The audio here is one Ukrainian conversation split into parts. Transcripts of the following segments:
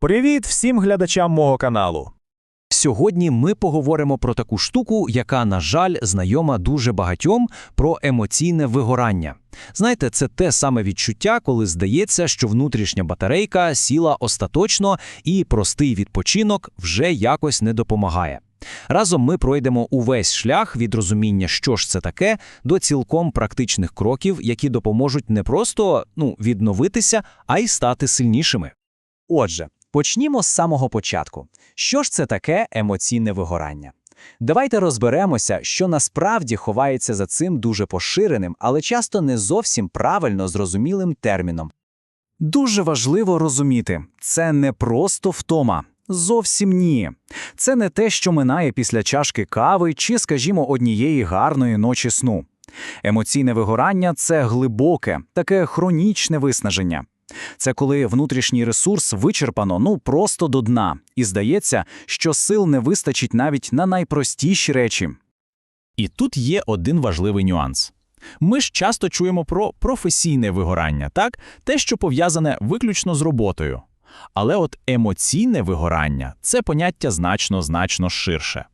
Привіт всім глядачам мого каналу. Сьогодні ми поговоримо про таку штуку, яка, на жаль, знайома дуже багатьом про емоційне вигорання. Знаєте, це те саме відчуття, коли здається, що внутрішня батарейка сіла остаточно і простий відпочинок вже якось не допомагає. Разом ми пройдемо увесь шлях від розуміння, що ж це таке, до цілком практичних кроків, які допоможуть не просто ну, відновитися, а й стати сильнішими. Отже, почнімо з самого початку. Що ж це таке емоційне вигорання? Давайте розберемося, що насправді ховається за цим дуже поширеним, але часто не зовсім правильно зрозумілим терміном. Дуже важливо розуміти, це не просто втома. Зовсім ні. Це не те, що минає після чашки кави чи, скажімо, однієї гарної ночі сну. Емоційне вигорання це глибоке, таке хронічне виснаження. Це коли внутрішній ресурс вичерпано ну просто до дна, і здається, що сил не вистачить навіть на найпростіші речі. І тут є один важливий нюанс. Ми ж часто чуємо про професійне вигорання, так? Те, що пов'язане виключно з роботою. Але от емоційне вигорання це поняття значно-значно ширше.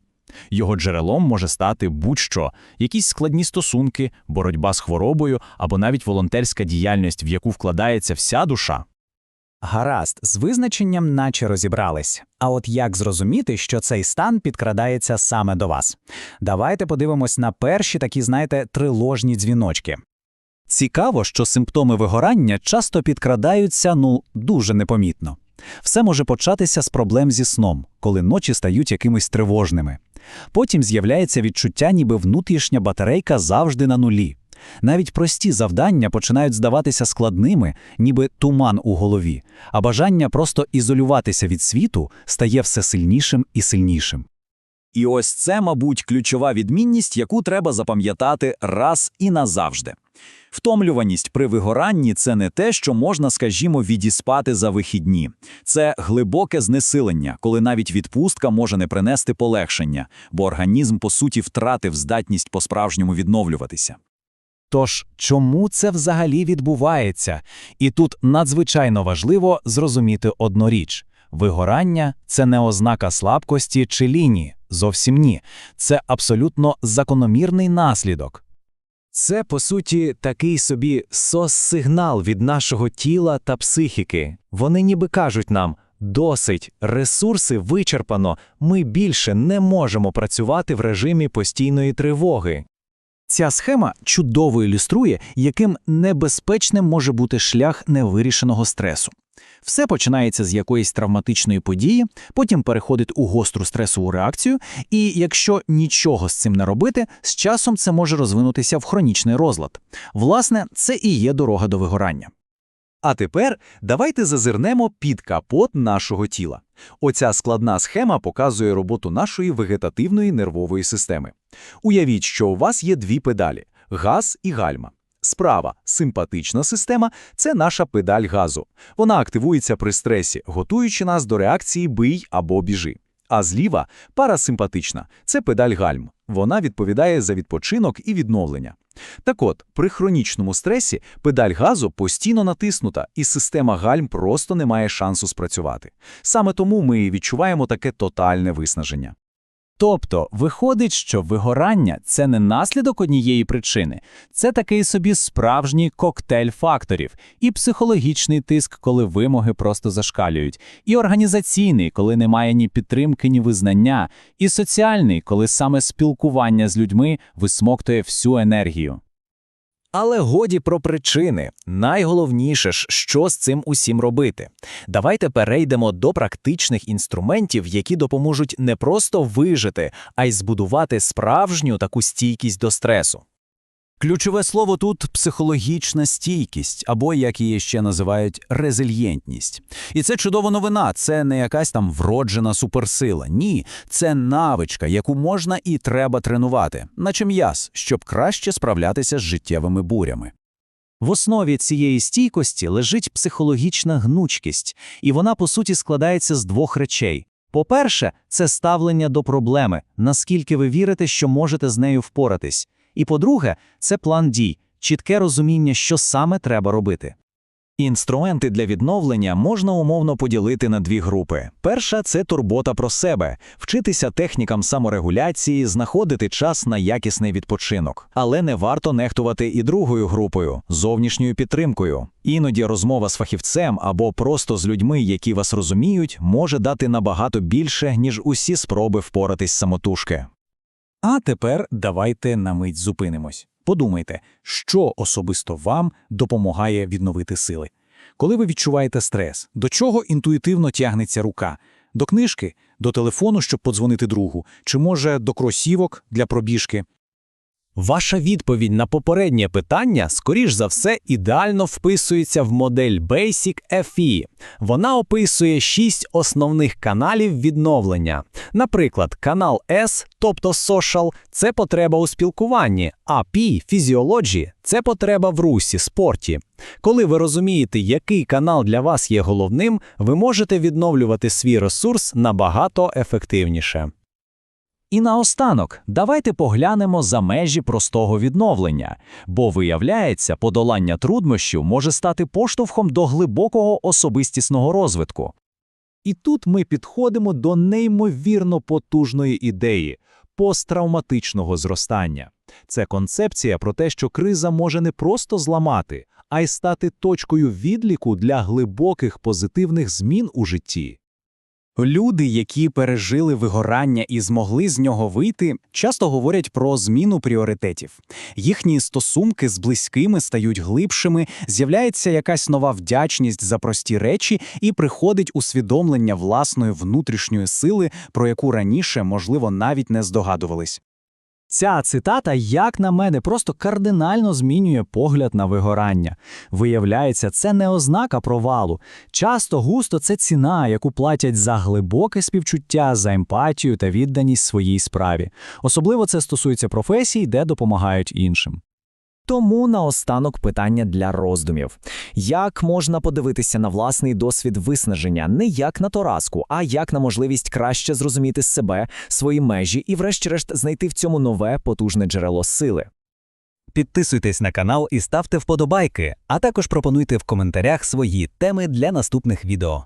Його джерелом може стати будь-що, якісь складні стосунки, боротьба з хворобою або навіть волонтерська діяльність, в яку вкладається вся душа. Гаразд, з визначенням наче розібрались. А от як зрозуміти, що цей стан підкрадається саме до вас? Давайте подивимось на перші такі, знаєте, триложні дзвіночки. Цікаво, що симптоми вигорання часто підкрадаються, ну, дуже непомітно. Все може початися з проблем зі сном, коли ночі стають якимись тривожними. Потім з'являється відчуття, ніби внутрішня батарейка завжди на нулі. Навіть прості завдання починають здаватися складними, ніби туман у голові, а бажання просто ізолюватися від світу стає все сильнішим і сильнішим. І ось це, мабуть, ключова відмінність, яку треба запам'ятати раз і назавжди. Втомлюваність при вигоранні це не те, що можна, скажімо, відіспати за вихідні. Це глибоке знесилення, коли навіть відпустка може не принести полегшення, бо організм, по суті, втратив здатність по-справжньому відновлюватися. Тож, чому це взагалі відбувається? І тут надзвичайно важливо зрозуміти одну річ. Вигорання це не ознака слабкості чи лінії, зовсім ні. Це абсолютно закономірний наслідок. Це, по суті, такий собі сос-сигнал від нашого тіла та психіки. Вони ніби кажуть нам: досить, ресурси вичерпано, ми більше не можемо працювати в режимі постійної тривоги. Ця схема чудово ілюструє, яким небезпечним може бути шлях невирішеного стресу. Все починається з якоїсь травматичної події, потім переходить у гостру стресову реакцію, і якщо нічого з цим не робити, з часом це може розвинутися в хронічний розлад. Власне, це і є дорога до вигорання. А тепер давайте зазирнемо під капот нашого тіла. Оця складна схема показує роботу нашої вегетативної нервової системи. Уявіть, що у вас є дві педалі газ і гальма. Справа симпатична система це наша педаль газу. Вона активується при стресі, готуючи нас до реакції бий або біжи. А зліва парасимпатична це педаль гальм. Вона відповідає за відпочинок і відновлення. Так от, при хронічному стресі педаль газу постійно натиснута, і система гальм просто не має шансу спрацювати. Саме тому ми відчуваємо таке тотальне виснаження. Тобто, виходить, що вигорання це не наслідок однієї причини, це такий собі справжній коктейль факторів, і психологічний тиск, коли вимоги просто зашкалюють, і організаційний, коли немає ні підтримки, ні визнання, і соціальний, коли саме спілкування з людьми висмоктує всю енергію. Але годі про причини. Найголовніше ж, що з цим усім робити. Давайте перейдемо до практичних інструментів, які допоможуть не просто вижити, а й збудувати справжню таку стійкість до стресу. Ключове слово тут психологічна стійкість, або як її ще називають резильєнтність. І це чудова новина, це не якась там вроджена суперсила. Ні, це навичка, яку можна і треба тренувати, наче м'яз, щоб краще справлятися з життєвими бурями. В основі цієї стійкості лежить психологічна гнучкість, і вона, по суті, складається з двох речей. По-перше, це ставлення до проблеми, наскільки ви вірите, що можете з нею впоратись. І по-друге, це план дій, чітке розуміння, що саме треба робити. Інструменти для відновлення можна умовно поділити на дві групи. Перша це турбота про себе, вчитися технікам саморегуляції, знаходити час на якісний відпочинок. Але не варто нехтувати і другою групою зовнішньою підтримкою. Іноді розмова з фахівцем або просто з людьми, які вас розуміють, може дати набагато більше, ніж усі спроби впоратись самотужки. А тепер давайте на мить зупинимось. Подумайте, що особисто вам допомагає відновити сили. Коли ви відчуваєте стрес, до чого інтуїтивно тягнеться рука? До книжки, до телефону, щоб подзвонити другу, чи може до кросівок для пробіжки? Ваша відповідь на попереднє питання, скоріш за все, ідеально вписується в модель Basic FE. Вона описує шість основних каналів відновлення. Наприклад, канал S, тобто Social – це потреба у спілкуванні, а P – Physiology – це потреба в русі, спорті. Коли ви розумієте, який канал для вас є головним, ви можете відновлювати свій ресурс набагато ефективніше. І наостанок, давайте поглянемо за межі простого відновлення, бо виявляється, подолання труднощів може стати поштовхом до глибокого особистісного розвитку. І тут ми підходимо до неймовірно потужної ідеї посттравматичного зростання. Це концепція про те, що криза може не просто зламати, а й стати точкою відліку для глибоких позитивних змін у житті. Люди, які пережили вигорання і змогли з нього вийти, часто говорять про зміну пріоритетів. Їхні стосунки з близькими стають глибшими, з'являється якась нова вдячність за прості речі і приходить усвідомлення власної внутрішньої сили, про яку раніше, можливо, навіть не здогадувались. Ця цитата, як на мене, просто кардинально змінює погляд на вигорання. Виявляється, це не ознака провалу. Часто густо це ціна, яку платять за глибоке співчуття, за емпатію та відданість своїй справі. Особливо це стосується професій, де допомагають іншим. Тому наостанок питання для роздумів: як можна подивитися на власний досвід виснаження не як на поразку, а як на можливість краще зрозуміти себе, свої межі і, врешті-решт, знайти в цьому нове потужне джерело сили. Підписуйтесь на канал і ставте вподобайки, а також пропонуйте в коментарях свої теми для наступних відео.